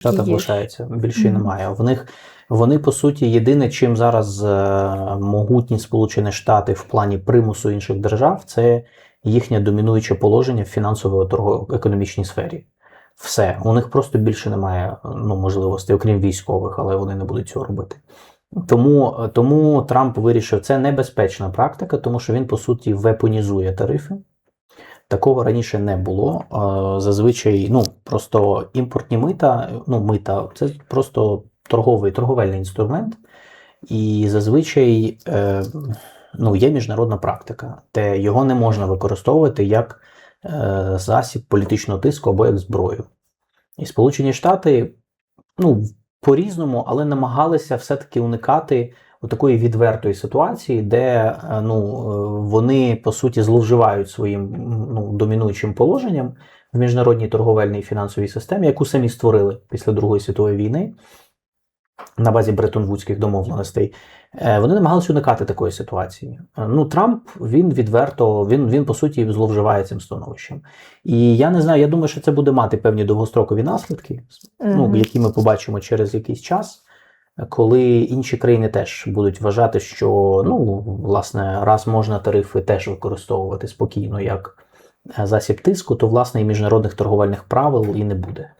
Штатах Є. лишається, більше й Мгм. немає. В них вони по суті єдине, чим зараз е, могутні Сполучені Штати в плані примусу інших держав, це їхнє домінуюче положення в фінансово-торгово-економічній сфері. Все, у них просто більше немає ну, можливостей, окрім військових, але вони не будуть цього робити. Тому, тому Трамп вирішив, це небезпечна практика, тому що він по суті вепонізує тарифи. Такого раніше не було. Е, Зазвичай, ну просто імпортні мита, ну мита це просто торговий торговельний інструмент, і зазвичай е, ну, є міжнародна практика, де його не можна використовувати як е, засіб політичного тиску або як зброю. І Сполучені Штати, ну, по-різному, але намагалися все-таки уникати такої відвертої ситуації, де е, ну, е, вони по суті зловживають своїм ну, домінуючим положенням в міжнародній торговельній і фінансовій системі, яку самі створили після Другої світової війни на базі Бреттон-Вудських домовленостей. Е, Вони намагалися уникати такої ситуації. Ну, Трамп він відверто, він, він по суті зловживає цим становищем. І я не знаю, я думаю, що це буде мати певні довгострокові наслідки, ну, які ми побачимо через якийсь час, коли інші країни теж будуть вважати, що ну, власне, раз можна тарифи теж використовувати спокійно як е, засіб тиску, то власне і міжнародних торговельних правил і не буде.